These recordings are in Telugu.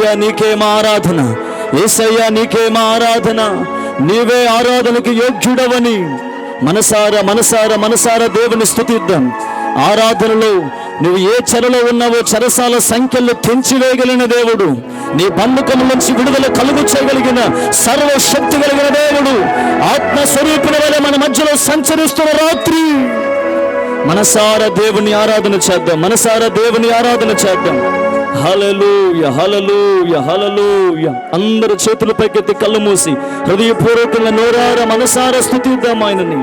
ఏసయ్యా నీకేం ఆరాధన ఏసయ్యా నీకేం ఆరాధన నీవే ఆరాధనకు యోగ్యుడవని. మనసారా మనసారా మనసారా దేవుని స్థుతిద్దాం. ఆరాధనలో నువ్వు ఏ చెరలో ఉన్నావో చెరసాల సంఖ్యలు తెంచివేయగలిగిన దేవుడు. నీ బంధకం నుంచి విడుదల కలుగు చేయగలిగిన సర్వశక్తి కలిగిన దేవుడు. ఆత్మ స్వరూపుల వలె మన మధ్యలో సంచరిస్తున్న రాత్రి. మనసార దేవుని ఆరాధన చేద్దాం. మనసార దేవుని ఆరాధన చేద్దాం. హలలుయ హలలుయ హలలుయ అందరు చేతుల పైకెత్తి కళ్ళు మూసి హృదయపూర్వకంగా నోరార మనసార స్థుతిద్దాం ఆయనని.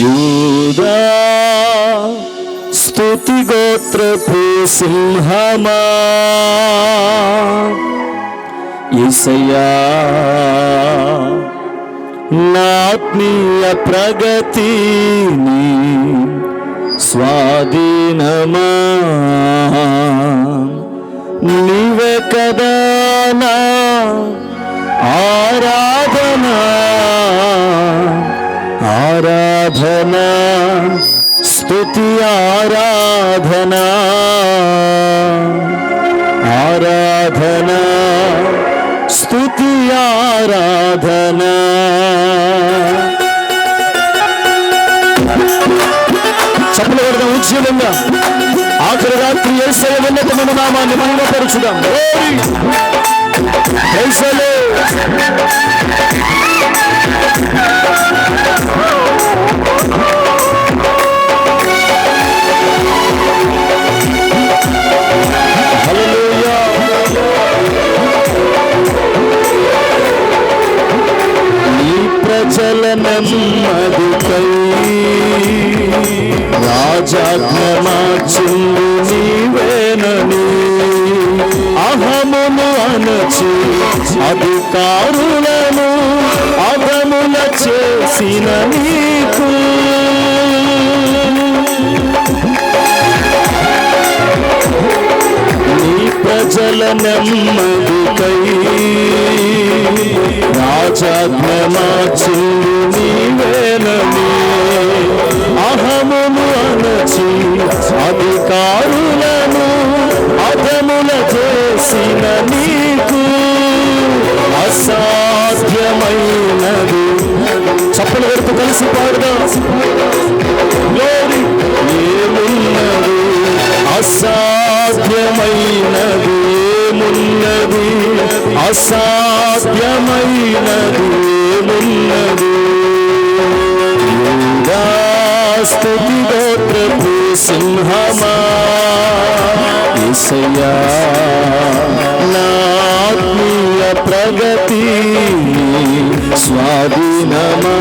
యూదా స్తుతి గోత్రపు సింహమా ఇసయా నాత్మీయ ప్రగతిని స్వాధీనమా? నీవే కదా నా ఆరాధన. ఆరాధన స్తుతి ఆరాధన. ఆరాధన స్తుతి ఆరాధన. జీవంగా. ఆఖరి రాత్రి ఏసయ ఉన్నతమైన నామాన్ని మహిమపరచుదాం. Glory! Praise the కారులను అధముల చేసిన నీకు. నీ ప్రజల నెమ్మదికై రాజాజ్ఞమాచింది నీవేనని అహమును అనచి అధికారు చప్పలు కలిసి పాడదాం. ఏమున్నది? అసాధ్యమైనది ఏమున్నది? అసాధ్యమైనది ఏమున్నది? స్తుతి ప్రభు సింహమా? ఈసయ్యా నా ప్రగతి స్వాధీనమా?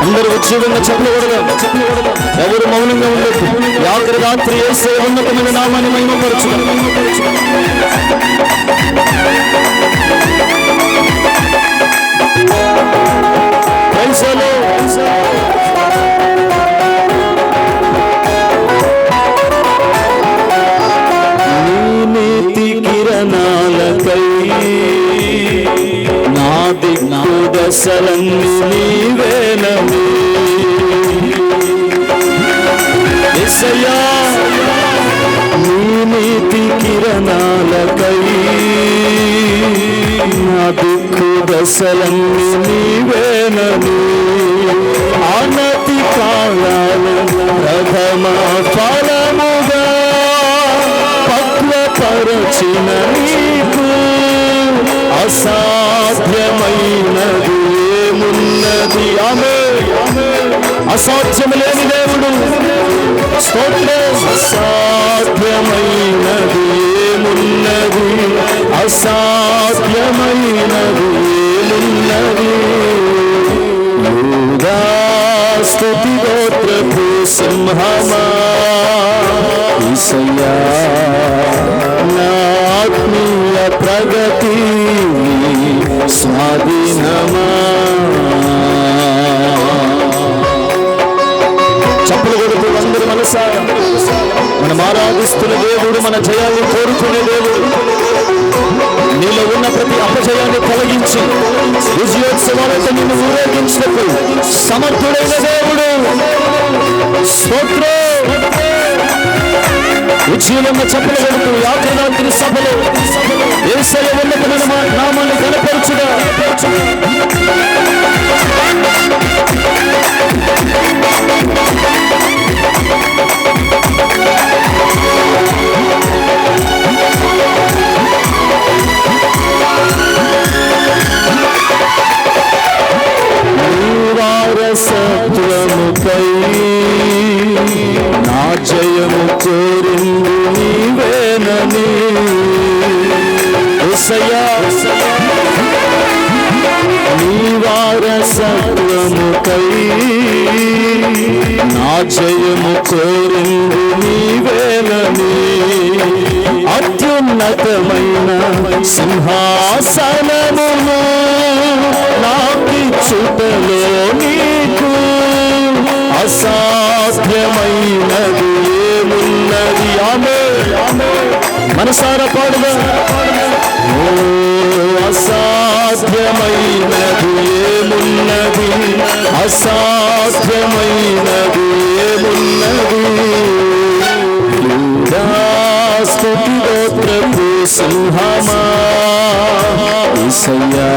అందరూ ఉద్యోగంగా చెప్పకూడదు చెప్పకూడదు ఎవరు మౌనంగా ఉండదు యాకరి రాత్రి వేసే ఉన్నతమైన నామాన్ని మహిమపరచు. దశలన్నీ నీవేనని. ఎసయ్యా నీ నీతి కిరణాలకై నా దిక్కు దశలన్నీ నీవేనని. అనతి కాలాలు ప్రథమ ఫలముగా పక్వపరచిన నీకు అసాధ్యమైనది. అసాధ్యం లేని దేవుడు. అసాధ్యమైనది ఏమున్నది? అసాధ్యమైనది ఏమున్నది? స్థుతి స్తుతి గోత్రపు సింహమా? ఈసయ్యా ఆరాధిస్తున్న దేవుడు మన జయాన్ని కోరుకునే దేవుడు. నీలో ఉన్న ప్రతి అపజయాన్ని తొలగించి. విజయోత్సవాలతో నిన్ను ఊరేగించినకు సమర్థుడైన దేవుడు. స్తోత్రం. ఉజ్జీలంగా చెప్పలు పెడుతూ యాత్రరాత్రి సభలో ఏసయ ఉన్నతమైన నామాన్ని కనపరచుగా వారసత్వముకై నా జయము కోరింది నీవేనని యేసయ్యా, నీ నా జయము కోరింది నీవేనని అత్యున్నతమైన సింహాసనమును అసాధ్యమైనది ఏమున్నది? ఆమె మనసార పాడుగా అసాధ్యమైనది ఏమున్నది? అసాధ్యమైనది ఏమున్నది? స్తుతి గోత్రపు సింహమా? ఈసయ్యా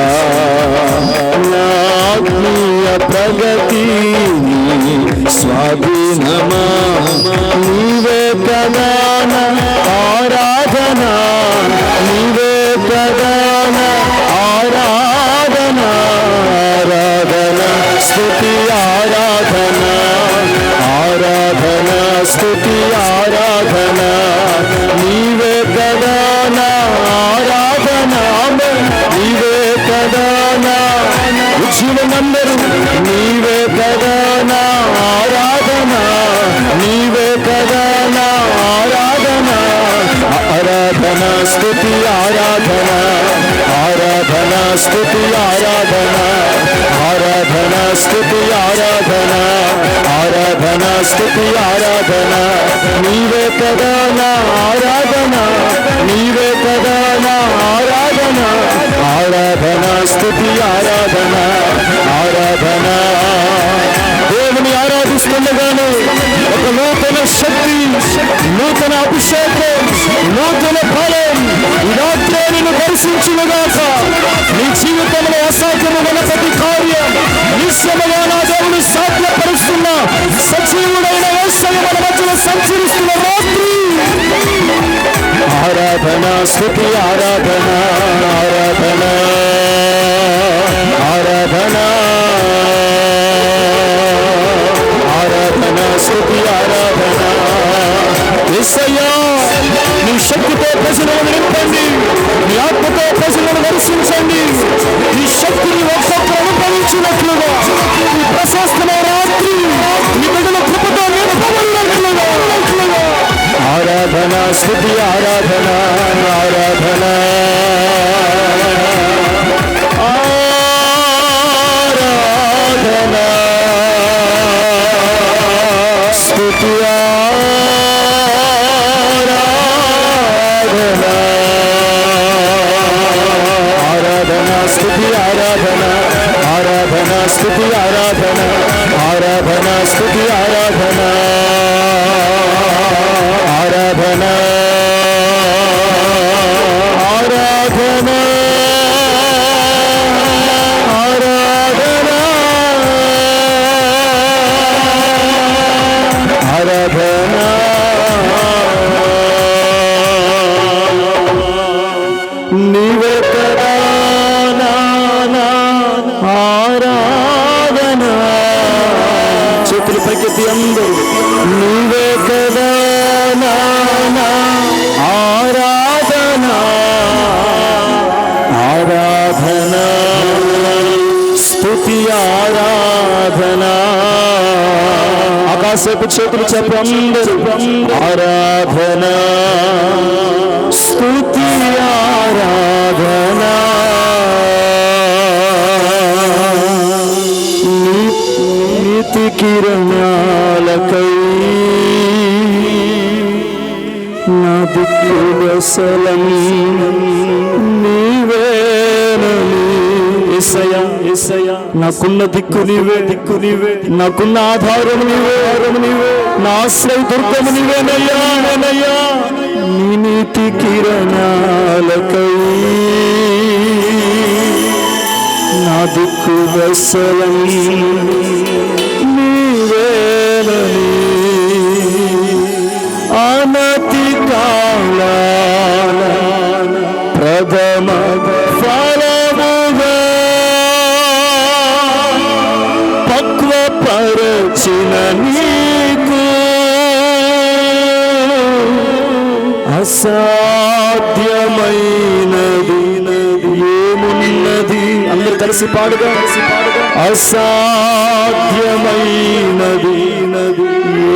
నా ప్రగతి స్వాధీనమా? స్థుతి ఆరాధన ఆరాధన స్థుతి ఆరాధన ఆరాధన స్థుతి ఆరాధన. నీవే ప్రధాన ఆరాధన నీవే ప్రధాన ఆరాధన. ఆరాధన స్థుతి ఆరాధన ఆరాధన. దేవుని ఆరాధిస్తుండగానే ఒక నూతన శక్తి నూతన అభిషేకం నూతన ఫలం ఇదాత్రే నిన్ను దర్శించునుగాక జీవితంలో అసాధ్యమైన ప్రతి కార్యం. నిశ్చయముగా నా దేవుని సాధ్యపరుస్తున్న సజీవుడైన యేసయ్య మన మధ్యలో సంచరిస్తున్న రాత్రి. ఆరాధన స్థుతి ఆరాధన ఆరాధన ఆరాధన. ఆరాధన స్థుతి ఆరాధన. యేసయ్యా నీ శక్తితో ప్రజలను నింపండి. ఆత్మతో ప్రజలను దర్శించండి. ఈ శక్తిని ఒక్కొక్కరు అనుభవించినట్లుగా ఈ ప్రశస్తమైన రాత్రి మీ బిడ్డల కృపతో ఆరాధన స్థుతి ఆరాధన ఆరాధన. పొందరు ఆరాధన స్థుతి ఆరాధన. నీతి కిరణాలకై నా దిక్కుల సలం నాకున్న దిక్కు నీవే దిక్కు నీవే. నాకున్న ఆధారం నీవే ఆధారం నీవే. నా దుర్గము నీవేనయ్యా నీవేనయ్యా నీ నీతి కిరణాలకై నా దిక్కు వసలం అసాధ్యమైనది ఏమున్నది అందరు కలిసి పాడుగా కలిసి పాడుగా అసాధ్యమైనది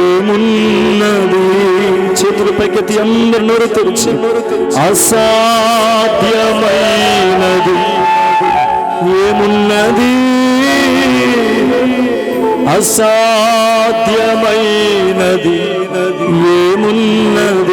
ఏమున్నది చేతులు పైకెత్తి అందరు నోరు తెరిచి అసాధ్యమైనది ఏమున్నది అసాధ్యమైనది ఏమున్నది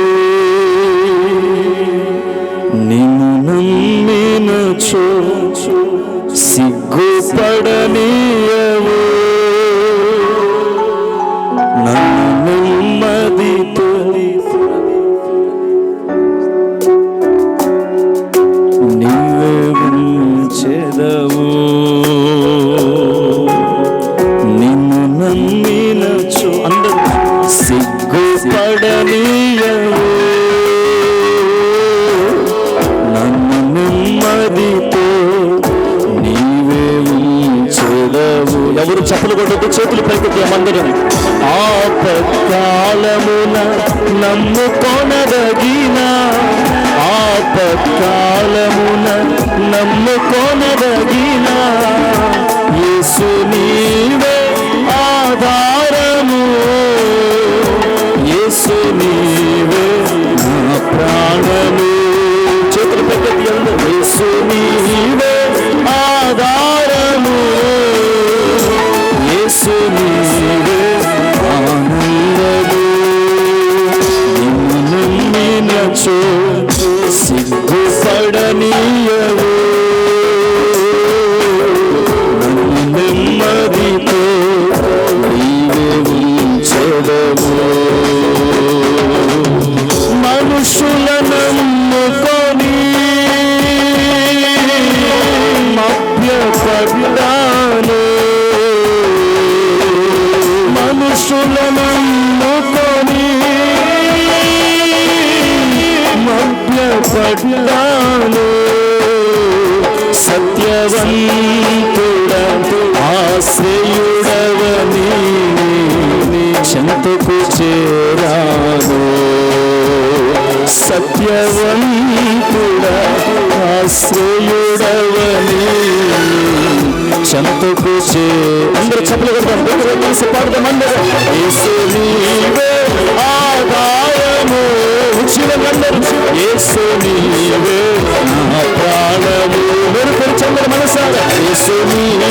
శరీరం ఆపత్కాలమున నమ్ముకొనదగిన ఆపత్కాలమున నమ్ముకొన அழியவன் கூட ఆశ్రయుడవని చెంతకు అందరు చెప్పులు కొడతాం కలిసి పాడదామందరూ ఆదాయము జీవనందరూ ఏసు నీవే ప్రాణము మెరుపు చంద్ర మనసారా ఏసు నీవే